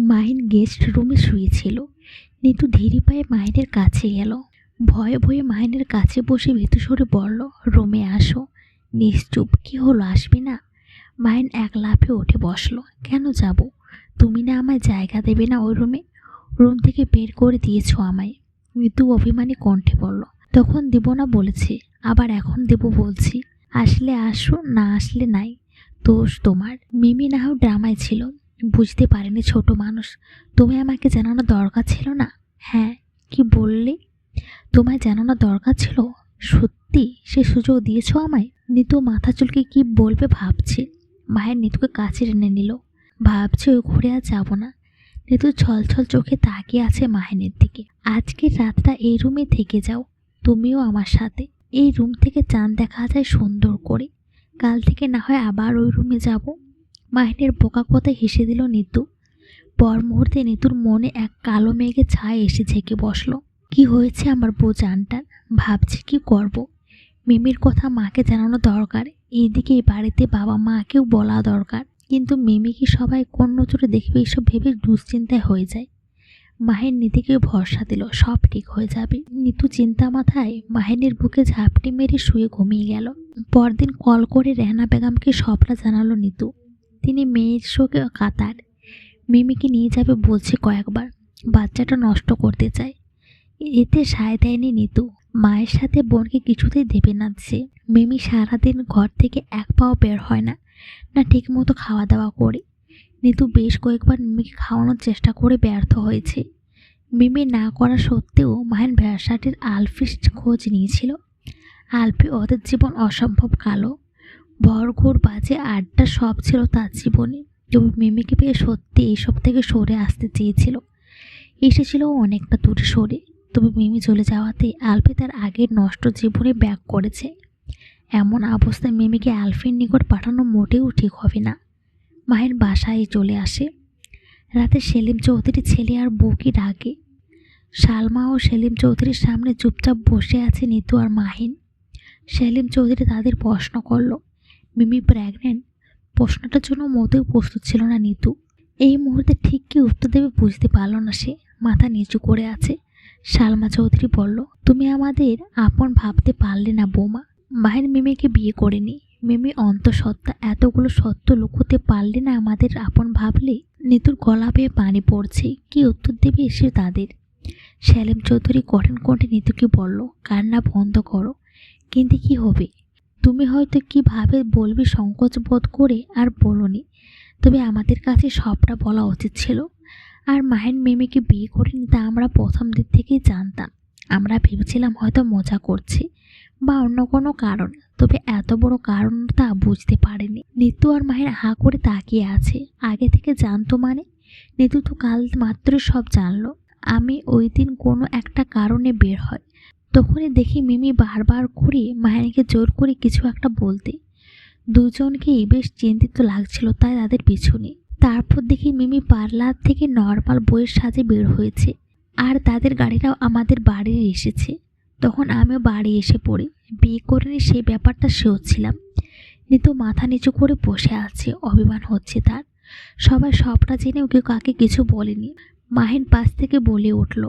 Mahin guest রুমে শুয়েছিল। নিতু ধীরে পায়ে মাহিনের কাছে গেল ভয়ে ভয়ে মাহিনের কাছে বসে ভীতু সরে বলল, রুমে আসো। নিশ্চুপ। কি হলো? আসবি না? মাহিন এক লাফে উঠে বসল, কেন যাব? তুমি না আমায় জায়গা দেবে না ওই রুমে? রুম থেকে বের করে দিয়েছ আমায়। মৃদু অভিমানী কণ্ঠে বলল, তখন দেব না বলেছি, আবার এখন দেব বলছি। আসলে আসো, না আসলে নাই। দোষ তোমার। মিমি না হোক ড্রামায় ছিল। বুঝতে পারেনি ছোট মানুষ। তুমি আমাকে জানানো দরকার ছিল না? হ্যাঁ কি বললে? তোমায় জানানো দরকার ছিল? সত্যি? সে সুযোগ দিয়েছ আমায়? নিতু মাথা চুলকে কি বলবে ভাবছে। মায়ের নিতুকে কাছে টেনে নিল। ভাবছে ওই ঘুরে আর যাব না। নিতু ছলছল চোখে তাকিয়ে আছে মাহিনের দিকে। আজকের রাতটা এই রুমে থেকে যাও। তুমিও আমার সাথে। এই রুম থেকে চাঁদ দেখা যায় সুন্দর করে। কাল থেকে না হয় আবার ওই রুমে যাব। মাহিনের বোকা কথায় হেসে দিল নিতু। পর মুহূর্তে নিতুর মনে এক কালো মেঘে ছায় এসে ঝেঁকে বসল। কি হয়েছে আমার বউ জানটার ভাবছি কি করব। মিমির কথা মাকে জানানো দরকার, এইদিকে এই বাড়িতে বাবা মাকেও বলা দরকার। কিন্তু মিমি কি সবাই কোন নজরে দেখবে এসব ভেবে দুশ্চিন্তায় হয়ে যায়? মাহের নীতিকে ভরসা দিল, সব ঠিক হয়ে যাবে। নিতু চিন্তা মাথায় মাহিনের বুকে ঝাপটি মেরে শুয়ে ঘুমিয়ে গেল। পরদিন কল করে রেহানা বেগমকে সবটা জানালো নিতু। তিনি মেয়ের শোকে কাতার মিমিকে নিয়ে যাবে বলছে কয়েকবার। বাচ্চাটা নষ্ট করতে চায়। এতে সায় দেয়নি নিতু। মায়ের সাথে বোনকে কিছুতেই দেবে না সে। মিমি সারাদিন ঘর থেকে এক পাও বের হয় না না ঠিকমতো খাওয়া দাওয়া করে। নিতু বেশ কয়েকবার মিমিকে খাওয়ানোর চেষ্টা করে ব্যর্থ হয়েছে। মিমি না করা সত্ত্বেও মাহেন ভ্যাসাটির আলফিস খোঁজ নিয়েছিল। আলফি ওদের জীবন অসম্ভব কালো। ভরঘুর বাজে আড্ডা সব ছিল তার জীবনে। তবু মিমিকে পেয়ে সত্যি এইসব থেকে সরে আসতে চেয়েছিল। এসেছিল অনেকটা দূরে সরে। তবে মিমি চলে যাওয়াতে আলফি তার আগের নষ্ট জীবনে ব্যাক করেছে। এমন অবস্থায় মিমিকে আলফির নিকট পাঠানো মোটেও ঠিক হবে না। মায়ের বাসায় চলে আসে। রাতে সেলিম চৌধুরী ছেলে আর বউকে ডাকে। সালমা ও সেলিম চৌধুরীর সামনে চুপচাপ বসে আছে নিতু আর মাহিন। সেলিম চৌধুরী তাদের প্রশ্ন করল মিমি প্রেগনেন্ট? প্রশ্নটার জন্য মোটেও প্রস্তুত ছিল না নিতু। এই মুহূর্তে ঠিক কি উত্তর দেবে বুঝতে পারল না সে। মাথা নিচু করে আছে। সালমা চৌধুরী বলল, তুমি আমাদের আপন ভাবতে পারলে না বৌমা। মায়ের মিমিকে বিয়ে করেনি মিমি অন্তঃসত্ত্বা এতগুলো সত্য লুকোতে পারলে না আমাদের আপন ভাবলে? নিতুর গলা বেয়ে পানি পড়ছে। কি উত্তর দেবে এসে তাদের? শ্যালেম চৌধুরী কঠিন কণ্ঠে নিতুকে বলল, কান্না বন্ধ করো। কিন্তু কি হবে? তুমি হয়তো কীভাবে বলবে সংকোচ বোধ করে আর বলনি। তবে আমাদের কাছে সবটা বলা উচিত ছিল। আর মাহেন মিমিকে বিয়ে করিনি তা আমরা প্রথম দিক থেকেই জানতাম। আমরা ভেবেছিলাম হয়তো মজা করছি বা অন্য কোনো কারণ, তবে এত বড় কারণ তা বুঝতে পারেনি। নিতু আর মাহের হা করে তাকিয়ে আছে। আগে থেকে জানতো মানে? নিতু তো কাল মাত্রই সব জানলো। আমি ওই দিন কোনো একটা কারণে বের হয়। তখনই দেখি মিমি বারবার করে মাহিনীকে জোর করে কিছু একটা বলতে। দুজনকেই বেশ চিন্তিত লাগছিল তাই তাদের পিছনে। তারপর দেখি মিমি পার্লার থেকে নর্মাল বইয়ের সাজে বের হয়েছে আর তাদের গাড়িটাও আমাদের বাড়ি এসেছে। তখন আমিও বাড়ি এসে পড়ি। বিয়ে করে নিয়ে সেই ব্যাপারটা সেও ছিলাম। নিতু মাথা নিচু করে বসে আছে, অভিমান হচ্ছে তার। সবাই সবটা জেনেও কেউ কাকে কিছু বলেনি। মাহিন পাশ থেকে বলে উঠল,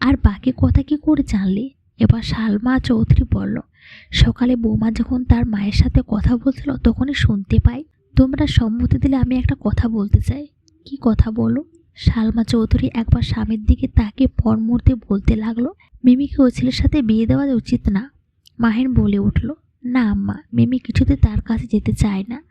আর বাকি কথা কি করে জানলে? এবার সালমা চৌধুরী বলল, সকালে বৌমা যখন তার মায়ের সাথে কথা বলছিল তখনই শুনতে পাই। তোমরা সম্মতি দিলে আমি একটা কথা বলতে চাই। কি কথা বলো? সালমা চৌধুরী একবার স্বামীর দিকে তাকে পর মুহূর্তে বলতে লাগল মিমিকে ওই ছেলের সাথে বিয়ে দেওয়া উচিত না? মাহিন বলে উঠল, না আম্মা, মিমি কিছুতে তার কাছে যেতে চায় না।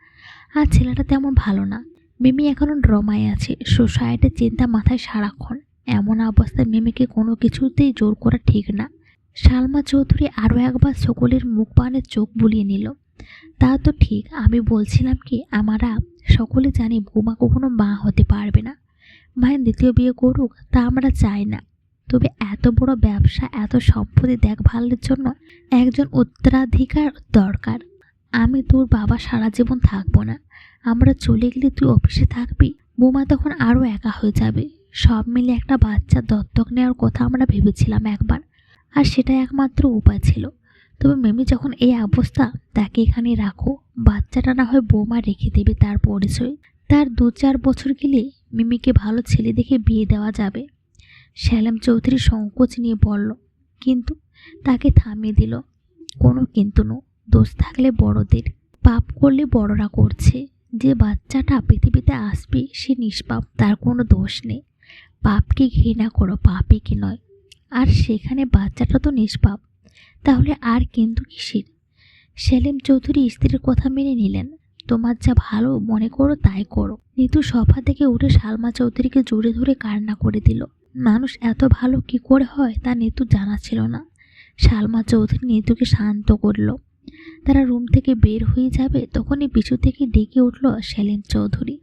আর ছেলেটা তেমন ভালো না। মিমি এখনও ড্রমায় আছে, সোসাইটির চিন্তা মাথায় সারাক্ষণ। এমন অবস্থায় মিমিকে কোনো কিছুতেই জোর করা ঠিক না। সালমা চৌধুরী আরও একবার সকলের মুখ পানে চোখ বুলিয়ে নিল। তা তো ঠিক, আমি বলছিলাম কি, আমরা সকলে জানি বৌমা কখনো মা হতে পারবে না। মায়ের দ্বিতীয় বিয়ে করুক, তা আমরা চাই না। তবে এত বড় ব্যবসা, এত সম্পত্তি দেখভালের জন্য একজন উত্তরাধিকার দরকার। আমি তোর বাবা সারা জীবন থাকব না। আমরা চলে গেলে তুই অফিসে থাকবি। বৌমা তখন আরও একা হয়ে যাবে। সব মিলে একটা বাচ্চা দত্তক নেওয়ার কথা আমরা ভেবেছিলাম একবার। আর সেটা একমাত্র উপায় ছিল। তবে মেমি যখন এই অবস্থা, তাকে এখানে রাখো। বাচ্চাটা না হয় বৌমা রেখে দেবে তার পরিচয়। তার দু চার বছর গেলে মিমিকে ভালো ছেলে দেখে বিয়ে দেওয়া যাবে। শ্যালাম চৌধুরী সংকোচ নিয়ে বলল, কিন্তু তাকে থামিয়ে দিল। কোনো কিন্তু নো দোষ থাকলে বড়দের। পাপ করলে বড়রা করছে। যে বাচ্চাটা পৃথিবীতে আসবে, সে নিষ্পাপ। তার কোনো দোষ নেই। পাপকে ঘৃণা করো, পাপে কি নয়। আর সেখানে বাচ্চাটা তো নিষ্পাপ। তাহলে আর কিন্তু কিসের? সেলিম চৌধুরী স্ত্রীর কথা মেনে নিলেন। তোমার যা ভালো মনে করো, তাই করো। নিতু সফা থেকে উঠে সালমা চৌধুরীকে জোরে ধরে কান্না করে দিল। মানুষ এত ভালো কি করে হয় তা নিতু জানা ছিল না। সালমা চৌধুরী নিতুকে শান্ত করল। তারা রুম থেকে বের হয়ে যাবে তখনই পিছু থেকে ডেকে উঠল সেলিম চৌধুরী।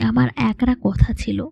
আমার একরা কথা ছিল।